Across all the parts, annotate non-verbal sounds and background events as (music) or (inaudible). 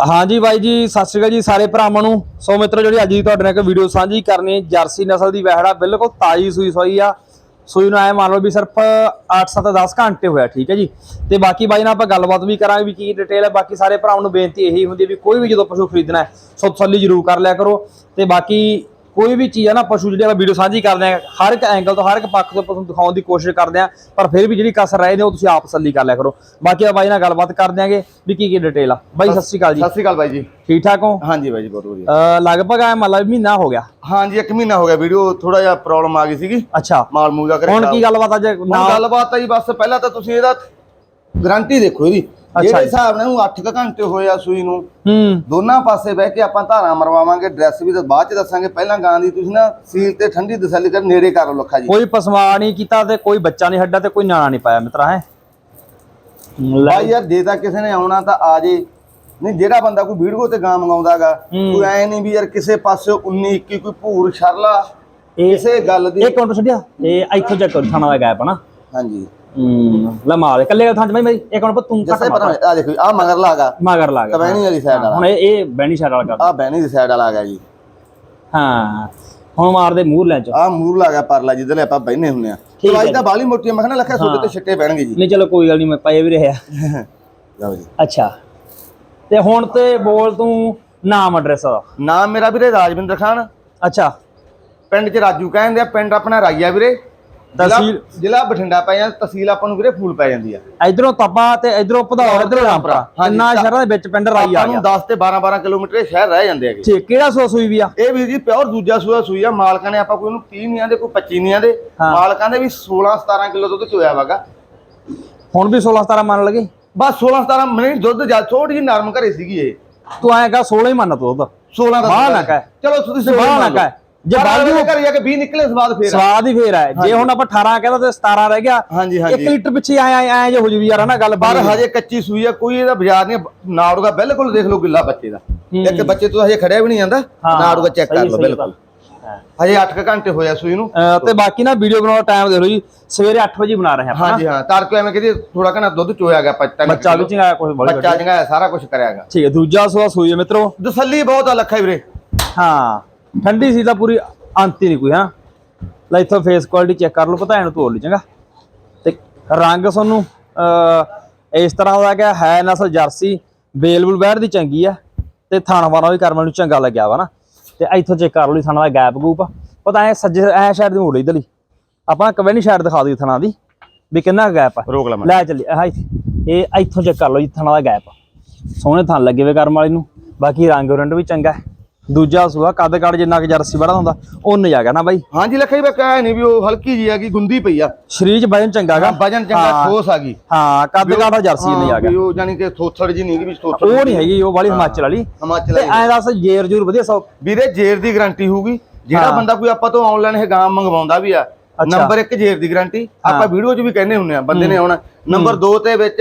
ਹਾਂਜੀ ਬਾਈ ਜੀ, ਸਤਿ ਸ਼੍ਰੀ ਅਕਾਲ ਜੀ ਸਾਰੇ ਭਰਾਵਾਂ ਨੂੰ। ਸੋ ਮਿੱਤਰੋ, ਜਿਹੜੀ ਅੱਜ ਦੀ ਤੁਹਾਡੇ ਨਾਲ ਇੱਕ ਵੀਡੀਓ ਸਾਂਝੀ ਕਰਨੀ ਹੈ, ਜਰਸੀ ਨਸਲ ਦੀ ਵਹਿੜਾ, ਬਿਲਕੁਲ ਤਾਜੀ ਸੂਈ ਸੋਈ ਆ। ਸੂਈ ਨੂੰ ਐ ਮੰਨ ਲਓ ਵੀ ਸਿਰਫ 8-7 10 ਘੰਟੇ ਹੋਇਆ, ਠੀਕ ਹੈ ਜੀ। ਤੇ ਬਾਕੀ ਬਾਈ ਨਾਲ ਆਪਾਂ ਗੱਲਬਾਤ ਵੀ ਕਰਾਂਗੇ, ਵੀ ਕੀ ਡਿਟੇਲ ਹੈ। ਬਾਕੀ ਸਾਰੇ ਭਰਾਵਾਂ ਨੂੰ ਬੇਨਤੀ ਇਹੀ ਹੁੰਦੀ ਹੈ ਵੀ ਕੋਈ ਵੀ ਜਦੋਂ ਪਸ਼ੂ ਖਰੀਦਣਾ ਹੈ, ਸੋ ਤਸੱਲੀ ਜ਼ਰੂਰ ਕਰ ਲਿਆ ਕਰੋ। ਤੇ ਬਾਕੀ ਕੋਈ ਵੀ ਚੀਜ਼ ਆ ਨਾ ਪਸ਼ੂ ਜਿਹੜੀ ਆਪਾਂ ਵੀਡੀਓ ਸਾਂਝੀ ਕਰਦੇ ਆ ਹਰ ਇੱਕ ਐਂਗਲ ਤੋਂ ਹਰ ਇੱਕ ਪੱਖ ਤੋਂ ਪਸ਼ੂ ਦਿਖਾਉਣ ਦੀ ਕੋਸ਼ਿਸ਼ ਕਰਦੇ ਆ ਪਰ ਫਿਰ ਵੀ ਜਿਹੜੀ ਕਸਰ ਰਹਿ ਜਾਂਦੀ ਉਹ ਤੁਸੀਂ ਆਪ ਤਸੱਲੀ ਕਰ ਲਿਆ ਕਰੋ। ਬਾਕੀ ਆ ਬਾਈ ਨਾਲ ਗੱਲਬਾਤ ਕਰ ਦਿਆਂਗੇ ਵੀ ਕੀ ਕੀ ਡਿਟੇਲ ਆ। ਬਾਈ ਸਤਿ ਸ਼੍ਰੀ ਅਕਾਲ ਜੀ। ਸਤਿ ਸ਼੍ਰੀ ਅਕਾਲ ਬਾਈ ਜੀ। ਠੀਕ ਠਾਕ ਹੋ? ਹਾਂਜੀ ਬਾਈ ਜੀ ਬਹੁਤ ਵਧੀਆ। ਲਗਭਗ ਆ ਵੀ ਮਹੀਨਾ ਹੋ ਗਿਆ। ਹਾਂਜੀ ਇੱਕ ਮਹੀਨਾ ਹੋ ਗਿਆ ਵੀਡੀਓ ਥੋੜਾ ਜਿਹਾ ਪ੍ਰੋਬਲਮ ਆ ਗਈ ਸੀਗੀ। ਅੱਛਾ। ਮਾਲ ਮੂਲ ਦਾ ਕਰੇ ਹੁਣ ਕੀ ਗੱਲਬਾਤ ਅੱਜ ਨਾ ਗੱਲਬਾਤ ਆ ਜੀ ਬਸ ਪਹਿਲਾਂ ਤਾਂ ਤੁਸੀਂ ਇਹਦਾ ਗਾਰੰਟੀ ਦੇਖੋ ਇਹਦੀ। ਜਿਹੜੇ। ਹਿਸਾਬ ਨਾਲ ਇਹਨੂੰ 8 ਘੰਟੇ ਹੋਏ ਆ ਸੂਈ ਨੂੰ ਹੂੰ। ਦੋਨਾਂ ਪਾਸੇ ਬਹਿ ਕੇ ਆਪਾਂ ਧਾਰਾਂ ਮਰਵਾਵਾਂਗੇ ਡਰੈਸ ਵੀ ਤਾਂ ਬਾਅਦ ਚ ਦੱਸਾਂਗੇ ਪਹਿਲਾਂ ਗਾਂ ਦੀ ਤੁਸੀਂ ਨਾ ਸੀਲ ਤੇ ਠੰਡੀ ਤਸੱਲੀ ਕਰ ਨੇੜੇ ਕਰ ਲਓ ਲੱਖਾ ਜੀ। ਕੋਈ ਪਸਮਾ ਨਹੀਂ ਕੀਤਾ ਤੇ ਕੋਈ ਬੱਚਾ ਨਹੀਂ ਹੱਡਾ ਤੇ ਕੋਈ ਨਿਆਣਾ ਨਹੀਂ ਪਾਇਆ ਮਿੱਤਰਾ ਹੈ। ਭਾਈ ਯਾਰ ਜੇ ਤਾਂ ਕਿਸੇ ਨੇ ਆਉਣਾ ਤਾਂ ਆ ਜੇ। ਨਹੀਂ ਜਿਹੜਾ ਬੰਦਾ ਕੋਈ ਵੀਡੀਓ ਤੇ ਗਾਂ ਮੰਗਾਉਂਦਾਗਾ। ਕੋਈ ਐ ਨਹੀਂ ਵੀ ਯਾਰ ਕਿਸੇ ਪਾਸੇ 19 21 ਕੋਈ ਭੂਰ ਛਰਲਾ ਇਹ ਕਿਸੇ ਗੱਲ ਦੀ। ਇੱਕ ਕਾਊਂਟਰ ਛੱਡਿਆ ਇਹ ਇੱਥੋਂ ਚੈੱਕ ਕਰੋ ਥਾਣਾ ਦਾ ਗੈਪ ਨਾ। ਹਾਂਜੀ। ਲੈ ਮਾਲ ਕੱਲੇ ਥਾਂ ਚ ਮੇਰੀ। ਇੱਕ ਕਾਊਂਟਰ ਤੂੰ ਜਿਸੇ ਘੱਟ ਪਰ ਆ ਦੇਖੋ ਆ ਮਗਰ ਲਾਗਾ ਮਗਰ ਲਾ ਗਿਆ ਕਵੈਣੀ ਵਾਲੀ ਸਾਈਡ ਵਾਲਾ। ਹੁਣ ਇਹ ਬੈਣੀ ਸ਼ਾਟ ਵਾਲਾ ਕਰ। ਆ ਬੈਣੀ ਦੀ ਸਾਈਡ ਵਾਲਾ ਆ ਗਿਆ ਜੀ। ਹਾਂ। ਹੁਣ ਮਾਰਦੇ ਮੂੰਹ ਲੈ ਚ। ਆ ਮੂਰ ਲਾਗਾ ਪਰਲਾ ਜਿੱਦਲੇ ਆਪਾਂ ਬੈਨੇ ਹੁੰਨੇ ਆ ਦਵਾਈ ਤਾਂ ਬਾਲੀ ਮੋਟੀ ਮੈਂ ਕਹਿੰਦਾ ਲੱਖਾ ਤੁਹਾਡੇ ਤੇ ਛਿੱਟੇ ਪੈਣਗੇ ਜੀ। ਨਹੀਂ ਚਲੋ ਕੋਈ ਗੱਲ ਨਹੀਂ ਮੈਂ ਪਾਏ ਵੀ ਰਿਹਾ। (laughs) ਲਓ ਜੀ। ਅੱਛਾ। ਤੇ ਹੁਣ ਤੇ ਬੋਲ ਤੂੰ ਨਾਮ ਐਡਰੈਸ ਦਾ। ਨਾਮ ਮੇਰਾ ਵੀਰੇ ਰਾਜਵਿੰਦਰ ਖਾਨ। ਅੱਛਾ। ਪਿੰਡ ਚ ਰਾਜੂ ਕਹਿੰਦੇ ਆ ਪਿੰਡ ਆਪਣਾ ਰਾਈਆ ਵੀਰੇ। ਤਹਿਸੀਲ- ਜ਼ਿਲ੍ਹਾ- ਬਠਿੰਡਾ ਪੈ ਜਾਂਦਾ ਤਹਿਸੀਲ ਆਪਾਂ ਨੂੰ ਵੀਰੇ ਫੂਲ ਪੈ ਜਾਂਦੀ ਆ। ਇਧਰੋਂ ਤਪਾ ਤੇ ਇਧਰੋਂ ਭਦੌੜ ਇਧਰੋਂ ਰਾਮਪੁਰਾ। ਇੰਨਾ ਸ਼ਹਿਰਾਂ ਦੇ ਵਿੱਚ ਪਿੰਡ ਰਾਈ ਆ ਆਪਾਂ ਨੂੰ ਗਿਆ। 10 ਤੇ 12 12 ਕਿਲੋਮੀਟਰ ਸ਼ਹਿਰ ਰਹਿ ਜਾਂਦੇ ਹੈਗੇ। ਠੀਕ ਕਿਹੜਾ ਸੋ ਸੂਈ ਵੀ ਆ? ਇਹ ਵੀ ਜੀ ਪਿਓਰ ਦੂਜਾ ਸੂਆ ਸੂਈ ਆ ਮਾਲਕਾਂ ਨੇ ਆਪਾਂ ਕੋਈ ਉਹਨੂੰ 30 ਨਹੀਂ ਆਂਦੇ ਕੋਈ 25 ਨਹੀਂ ਆਂਦੇ ਹਾਂ। ਮਾਲਕਾਂ ਦੇ ਵੀ 16 17 ਕਿਲੋ ਦੁੱਧ ਚੋਇਆ ਵਾਗਾ। ਹੁਣ ਵੀ 16 17 ਮੰਨ ਲਗੇ? ਬਸ 16 17 ਮਿੰਟ ਦੁੱਧ ਜਾ ਥੋੜੀ ਜਿਹੀ ਨਰਮ ਘਰੇ ਸੀਗੀ ਇਹ। ਤੂੰ ਐਂ ਕਹ 16 ਹੀ ਮੰਨ ਤੂੰ ਉਹਦਾ 16 ਦਾ ਬਾਹਰ ਦੁੱਧ ਨਾ ਕਹਿ। ਚਲੋ ਤੁਸੀਂ ਬਾਹਰ ਨਾ ਕਹਿ। ਜੇ ਜੇ ਬਾਹਰ ਬਾਹਰ ਘਰੇ ਜਾ ਕੇ 20 ਨਿਕਲੇ ਸਵਾਦ ਫੇਰ। ਸਵਾਦ ਹੀ ਫੇਰ ਹੈ ਜੇ ਹੁਣ ਆਪਾਂ 18 ਕਹਿੰਦਾ ਤੇ 17 ਰਹਿ ਗਿਆ ਹਾਂਜੀ 1 ਹਾਂਜੀ ਲੀਟਰ ਪਿੱਛੇ ਆਏ ਐ ਜੇ ਹੋ ਜੂ ਵੀ ਯਾਰ ਹਨਾ ਗੱਲ ਪਰ ਹਜੇ ਕੱਚੀ ਸੂਈ ਆ ਕੋਈ ਇਹਦਾ ਬਾਜ਼ਾਰ ਨਹੀਂ ਨਾੜੂਗਾ ਬਿਲਕੁਲ ਦੇਖ ਲਓ ਗਿੱਲਾ ਬੱਚੇ ਦਾ। ਇੱਕ ਬੱਚੇ ਤੋਂ ਹਜੇ ਖੜਿਆ ਵੀ ਨਹੀਂ ਜਾਂਦਾ ਨਾੜੂਗਾ ਚੈੱਕ ਕਰ ਲਓ ਬਿਲਕੁਲ। ਹਜੇ 8 ਘੰਟੇ ਹੋਇਆ ਸੂਈ ਨੂੰ। ਤੇ ਬਾਕੀ ਨਾ ਵੀਡੀਓ ਬਣਾਉਣ ਦਾ ਟਾਈਮ ਦੇਖ ਲਓ ਜੀ। ਸਵੇਰੇ 8 ਵਜੇ ਬਣਾ ਰਹੇ ਆਪਾਂ ਹਾਂਜੀ ਹਾਂ। ਤਾਰ ਕੋ ਐਵੇਂ ਕਹਿੰਦੀ ਥੋੜਾ ਘਣਾ ਦੁੱਧ ਚੋਇਆ ਗਿਆ ਪੱਚਾ ਬੱਚਾ ਵਿੱਚ ਆਇਆ ਕੁਝ ਬੜੀ ਬੱਚਾ ਜੰਗਾਇਆ ਸਾਰਾ ਕੁਝ ਕਰਿਆਗਾ ਠੀਕ ਹੈ ਦੂਜਾ ਸੂਆ ਸੂਈ ਮਿੱਤਰੋ। ਦਸੱਲੀ ਬਹੁਤ ਆ ਲੱਖਾ ਵੀਰੇ। ਹਾਂ। ਠੰਡੀ ਸੀ ਤਾਂ ਪੂਰੀ ਅੰਤ ਹੀ ਨਹੀਂ ਕੋਈ ਹਾਂ? ਲੈ ਇੱਥੋਂ ਫੇਸ ਕੁਆਲਿਟੀ ਚੈੱਕ ਕਰ ਲਓ ਪਤਾ ਇਹਨੂੰ ਤੋੜ ਲਈ ਚੰਗਾ? ਤੇ ਰੰਗ ਤੁਹਾਨੂੰ ਇਸ ਤਰ੍ਹਾਂ ਦਾ ਕਿ ਹੈ ਨਸਲ ਜਰਸੀ ਬੇਲਬੁਲ ਬੈੜ ਦੀ ਚੰਗੀ ਆ ਤੇ ਥਾਣਾ ਵਾਣਾ ਵੀ ਕਰਮਲ ਨੂੰ ਚੰਗਾ ਲੱਗਿਆ ਵਾ ਨਾ। ਤੇ ਇੱਥੋਂ ਚੈੱਕ ਕਰ ਲਓ ਜੀ ਥਾਣਾ ਦਾ ਗੈਪ ਗੂਪ ਪਤਾ ਐ ਸੱਜੇ ਐ ਸਾਈਡ ਦੀ ਮੋੜ ਲਈ ਇਧਰਲੀ। ਆਪਾਂ ਕਵੈਨੀ ਸਾਈਡ ਦਿਖਾ ਦਿਓ ਥਾਣਾ ਦੀ ਵੀ ਕਿੰਨਾ ਗੈਪ ਆ। ਰੋਕ ਲਾ ਲੈ ਚੱਲੀ ਆਹ ਇਹ ਇੱਥੋਂ ਚੈੱਕ ਕਰ ਲਓ ਜੀ ਥਣਾ ਦਾ ਗੈਪ ਸੋਹਣੇ ਥਣ ਲੱਗੇ ਵੇ ਕਰਮ ਵਾਲੀ ਨੂੰ ਬਾਕੀ ਰੰਗ ਰੰਡ ਵੀ ਚੰਗਾ। ਹੈ ਦੂਜਾ ਸੂਆ ਕੱਦ ਕੱਦ ਜਿੰਨਾ ਕਿ ਜਰਸੀ ਬੜਾ ਹੁੰਦਾ ਉਹ ਨਜਾ ਗਿਆ ਨਾ ਬਾਈ। ਹਾਂਜੀ ਲੱਖਾ ਜੀ ਮੈਂ ਕਹਿ ਨਹੀਂ ਵੀ ਉਹ ਹਲਕੀ ਜੀ ਹੈਗੀ ਗੁੰਦੀ ਪਈ ਆ। ਸਰੀਰ ਚ ਵਜਨ ਚੰਗਾ ਗਾ ਵਜਨ ਚੰਗਾ ਠੋਸ ਆ ਗਈ ਹਾਂ ਕੱਦ ਕੱਦ ਜਰਸੀ ਨਜਾ ਹਾਂ, ਗਿਆ ਵੀ ਉਹ ਜਾਨੀ ਕਿ ਥੋਥੜ ਜੀ ਨਹੀਂ ਕਿ ਵੀ ਥੋਥੜ ਉਹ ਨਹੀਂ ਹੈਗੀ ਉਹ ਵਾਲੀ ਹਿਮਾਚਲ ਵਾਲੀ। ਹਿਮਾਚਲ ਵਾਲੀ। ਐਂ ਦੱਸ ਜੇਰ ਜੂਰ ਵਧੀਆ ਸੌ। ਵੀਰੇ ਜੇਰ ਦੀ ਗਾਰੰਟੀ ਹੋਊਗੀ। ਜਿਹੜਾ। ਬੰਦਾ ਕੋਈ ਆਪਾਂ ਤੋਂ ਆਨਲਾਈਨ ਇਹ ਗਾਂ ਮੰਗਵਾਉਂਦਾ ਵੀ ਆ। ਨੰਬਰ 1 ਜੇਰ ਦੀ ਗਾਰੰਟੀ। ਆਪਾਂ ਵੀਡੀਓ 'ਚ ਵੀ ਕਹਿੰਦੇ ਹੁੰਨੇ ਆ ਬੰਦੇ ਨੇ ਆਉਣਾ। ਨੰਬਰ 2 ਤੇ ਵਿੱਚ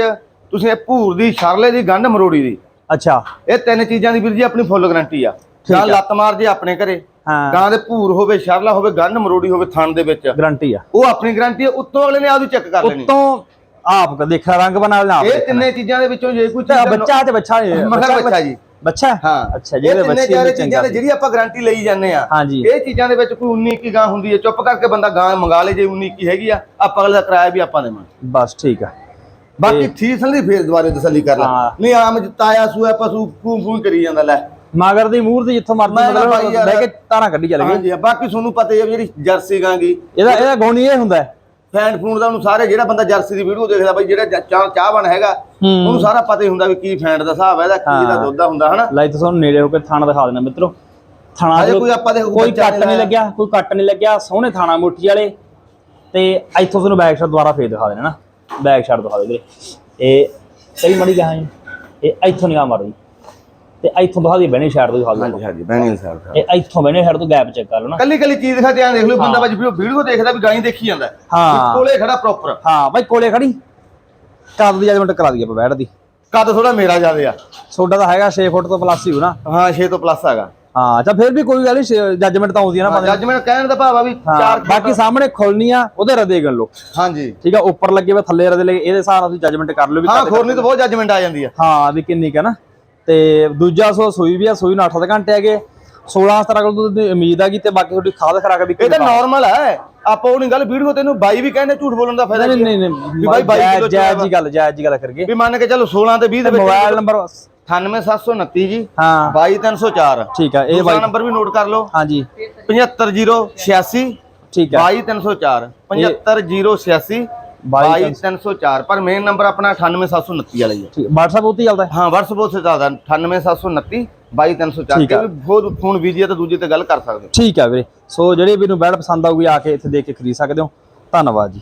ਤੁਸੀਂ ਇਹ ਭੂਰ ਦੀ ਸ਼ਰਲੇ ਦੀ ਗੰਢ ਮਰੋੜੀ ਦੀ। ਅੱਛਾ। ਇਹ ਤਿੰਨ ਚੀਜ਼ਾਂ ਦੀ ਵੀਰ ਜੀ ਆਪਣੀ ਫੁੱਲ ਗਾਰੰਟੀ ਆ। ਜਾਂ ਆ। ਲੱਤ ਮਾਰ ਜੇ ਆਪਣੇ ਘਰੇ ਹਾਂ। ਗਾਂ ਦੇ ਭੂਰ ਹੋਵੇ ਸ਼ਰਲਾ ਹੋਵੇ ਗੰਢ ਮਰੋੜੀ ਹੋਵੇ ਥਣ ਦੇ ਵਿੱਚ। ਗਰੰਟੀ ਆ। ਉਹ ਆਪਣੀ ਗਾਰੰਟੀ ਹੈ ਉੱਤੋਂ ਅਗਲੇ ਨੇ ਆਪਦੀ ਚੈੱਕ ਕਰ ਲੈਣੀ। ਉੱਤੋਂ ਆਪ ਦੇਖਿਆ ਰੰਗ ਬਣਾ ਲੈਣਾ ਆਪ ਇਹ ਦੇਖਣਾ। ਤਿੰਨੇ ਚੀਜ਼ਾਂ ਦੇ ਵਿੱਚੋਂ ਜੇ ਕੋਈ ਬੱਚਾ ਤੇ ਬੱਚਾ ਬੱਚਾ ਜੀ। ਬੱਚਾ ਹਾਂ? ਅੱਛਾ ਤਿੰਨੇ ਬੱਚੇ ਵੀ ਚੀਜ਼ਾਂ ਦੇ ਜਿਹੜੀ ਆਪਾਂ ਗਾਰੰਟੀ ਲਈ ਜਾਂਦੇ ਆ। ਹਾਂਜੀ। ਇਹ ਚੀਜ਼ਾਂ ਦੇ ਵਿੱਚ ਕੋਈ 19 ਕੀ ਗਾਂ ਹੁੰਦੀ ਹੈ ਚੁੱਪ ਕਰਕੇ ਬੰਦਾ ਗਾਂ ਮੰਗਾ ਲੇ ਜੇ 19 ਕੀ ਹੈਗੀ ਆ ਆਪਾਂ ਅਗਲੇ ਦਾ ਕਿਰਾਇਆ ਵੀ ਆਪਾਂ ਦੇਵਾਂਗੇ। ਬਸ ਠੀਕ ਆ। ਬਾਕੀ ਠੀਕ ਸੰਦੀ ਫੇਰ ਦੁਬਾਰੇ ਤਸੱਲੀ ਕਰ ਲੈ। ਨਹੀਂ ਆਮ ਤਾਇਆ ਸੂਆ ਪਸ਼ੂ ਫੂ ਫੂ ਕਰੀ ਜਾਂਦਾ ਲੈ। ਮਗਰ ਦੀ ਮੂਹਰ ਦੀ ਜਿੱਥੋਂ ਮਰਜ਼ੀ ਮੈਂ ਨਾ ਮਤਲਬ ਯਾਰ- ਬਹਿ ਕੇ ਤਾਰਾਂ ਕੱਢੀ ਚਲੇ ਗਏ। ਹਾਂਜੀ ਬਾਕੀ ਤੁਹਾਨੂੰ ਪਤਾ ਹੀ ਵੀ ਜਿਹੜੀ ਜਰਸੀ ਗਾਂ ਗੀ ਇਹਦਾ ਇਹਦਾ ਗੁਣ ਇਹ ਹੁੰਦਾ ਹੈ। ਫੈਨ ਫੂਨ ਦਾ ਉਹਨੂੰ ਸਾਰੇ ਜਿਹੜਾ ਬੰਦਾ ਜਰਸੀ ਦੀ ਵੀਡੀਓ ਦੇਖਦਾ ਬਾਈ ਜਿਹੜਾ ਜ- ਚਾਹ ਚਾਹਵਾਨ ਹੈਗਾ ਹੂੰ। ਉਹਨੂੰ ਸਾਰਾ ਪਤਾ ਹੀ ਹੁੰਦਾ ਵੀ ਕੀ ਫੈਂਟ ਦਾ ਹਿਸਾਬ ਹੈ ਇਹਦਾ ਕੀ ਦਾ ਹਾਂ। ਦੁੱਧ ਦਾ ਹੁੰਦਾ ਹਨਾ? ਤਾਂ ਤੁਹਾਨੂੰ ਨੇੜੇ ਹੋ ਕੇ ਥਾਣਾ ਦਿਖਾ ਦੇਣਾ ਮਿੱਤਰੋ। ਥਾਣਾ ਹਜੇ ਕੋਈ ਆਪਾਂ ਦੇ ਕੋਈ ਬੱਚਾ ਕੱਟ ਨਹੀਂ। ਲੱਗਿਆ ਕੋਈ ਕੱਟ ਨਹੀਂ ਲੱਗਿਆ ਸੋਹਣੇ ਥਾਣਾ ਮੁੱਠੀ ਵਾਲੇ। ਤੇ ਇੱਥੋਂ ਤੁਹਾਨੂੰ ਬੈਕ ਸ਼ਾਟ ਦੁਬਾਰਾ ਫੇਰ ਦਿਖਾ ਦੇਣਾ ਨਾ। ਬੈਕ ਸ਼ਾਟ ਦਿਖਾ ਦੇ ਵੀਰੇ। ਇਹ ਸਹੀ ਮੜੀ ਗਾ ਹੈ। ਇਹ ਇੱਥੋਂ ਨਿਗਾਹ ਮਾਰੋ ਜੀ। ਤੇ ਇੱਥੋਂ ਦਿਖਾ ਦੀ ਬਹਿਣੀ ਸ਼ਾਟ ਤੋਂ ਦਿਖਾ ਦਿਓ ਹਾਂਜੀ ਹਾਂਜੀ ਬੈਣੀ ਸਾਹਿਬ ਇਹ ਇੱਥੋਂ ਬਹਿਣੀ ਸ਼ਾਟ ਤੋਂ ਗੈਪ ਚੈੱਕ ਕਰ ਲਓ ਨਾ ਕੱਲੀ ਕੱਲੀ ਚੀਜ਼ ਦਿਖਾ ਧਿਆਨ ਦੇਖ ਲਓ ਬੰਦਾ ਬਾਈ ਵੀਡੀਓ ਦੇਖਦਾ ਵੀ ਗਾਂ ਹੀ ਦੇਖੀ ਜਾਂਦਾ। ਹਾਂ। ਕੋਲੇ ਖੜਾ ਪ੍ਰੋਪਰ ਹਾਂ ਬਾਈ ਕੋਲੇ ਖੜੀ। ਕਦ ਦੀ ਜਜਮੈਂਟ ਕਰਾ ਦਈਏ ਆਪਾਂ ਬੈਠ ਦੀ। ਕੱਦ ਥੋੜਾ ਮੇਰਾ ਜ਼ਿਆਦੇ ਆ। ਸੋਡਾ ਤਾਂ ਹੈਗਾ 6 ਫੁੱਟ ਤੋਂ ਪਲੱਸ ਹੀ ਹੋ ਨਾ। ਹਾਂ 6 ਤੋਂ ਪਲੱਸ ਹੈਗਾ। ਹਾਂ ਅੱਛਾ ਫਿਰ ਵੀ ਕੋਈ ਗੱਲ ਨਹੀਂ ਜਜਮੈਂਟ ਤਾਂ ਆਉਂਦੀ ਹੈ ਨਾ ਬੰਦੇ। ਜੱਜਮੈਂਟ ਕਹਿਣ ਦਾ ਭਾਵ ਆ ਵੀ ਚਾਰ ਬਾਕੀ ਸਾਹਮਣੇ ਖੁੱਲਣੀ ਆ ਉਹਦੇ ਰਦੇ ਗਣ ਲੋ ਹਾਂਜੀ। ਠੀਕ ਆ ਉੱਪਰ ਲੱਗੇ ਵੇ ਥੱਲੇ ਰਦੇ ਲੱਗੇ ਇਹਦੇ ਹਿਸਾਬ ਨਾਲ ਤੁਸੀਂ ਜਜਮੈਂਟ ਕਰ ਲਓ ਵੀ ਹਾਂ ਖੋਰਨੀ ਤੋਂ ਬਹੁਤ ਜੱਜਮੈਂਟ ਆ ਜਾਂਦੀ ਆ। ਹਾਂ ਵੀ ਕਿੰਨੀ ਕਾ ਨਾ। ਤੇ ਦੂਜਾ ਸੋ ਸੂਈ ਵੀ ਆ ਸੂਈ ਨੂੰ 8 ਘੰਟੇ ਹੈਗੇ। 16 17 ਕਿਲੋ ਦੁੱਧ ਦੀ ਉਮੀਦ ਹੈਗੀ ਤੇ ਬਾਕੀ ਤੁਹਾਡੀ ਖਾਦ ਖਰਾਕ ਦੀ ਇਹ ਤਾਂ ਨਾਰਮਲ ਹੈ ਆਪਾਂ ਉਹ ਨਹੀਂ ਗੱਲ ਵੀਡੀਓ ਤੈਨੂੰ ਬਾਈ ਵੀ ਕਹਿੰਦੇ ਝੂਠ ਬੋਲਣ ਦਾ ਫਾਇਦਾ ਨਹੀਂ ਨਹੀਂ? ਨਹੀਂ ਵੀ ਬਾਈ 22 ਕਿਲੋ ਜਾਇਜ਼ ਜੀ ਗੱਲ ਜਾਇਜ਼ ਜੀ ਗੱਲ ਕਰਗੇ ਵੀ ਮੰਨ ਕੇ ਚੱਲੋ 16 ਤੇ 20 ਦੇ ਵਿੱਚ ਮੋਬਾਈਲ ਨੰਬਰ 98729 ਜੀ। ਹਾਂ। 22304 ਠੀਕ ਆ ਇਹ ਬਾਈ ਨੰਬਰ ਵੀ ਨੋਟ ਕਰ ਲਓ। ਹਾਂਜੀ। 75086 ਠੀਕ ਆ। 22304 75086 22304 ਪਰ ਮੇਨ ਨੰਬਰ ਆਪਣਾ 98729 ਵਾਲਾ ਹੀ ਹੈ ਠੀਕ WhatsApp ਉੱਤੇ ਹੀ ਚੱਲਦਾ ਹੈ? ਹਾਂ WhatsApp ਉੱਤੇ ਚੱਲਦਾ 98729 22304 ਠੀਕ ਆ। ਕਿ ਵੀ ਬਹੁਤ ਫੋਨ ਹੈ ਤਾਂ ਦੂਜੇ ਤੇ ਗੱਲ ਕਰ ਸਕਦੇ ਹੋ। ਠੀਕ ਆ ਵੀਰੇ। ਸੋ ਜਿਹੜੇ ਵੀ ਨੂੰ ਬੈਡ ਪਸੰਦ ਆਊਗੀ ਆ ਕੇ ਇੱਥੇ ਦੇਖ ਕੇ ਖਰੀਦ ਸਕਦੇ ਹੋ। ਧੰਨਵਾਦ ਜੀ।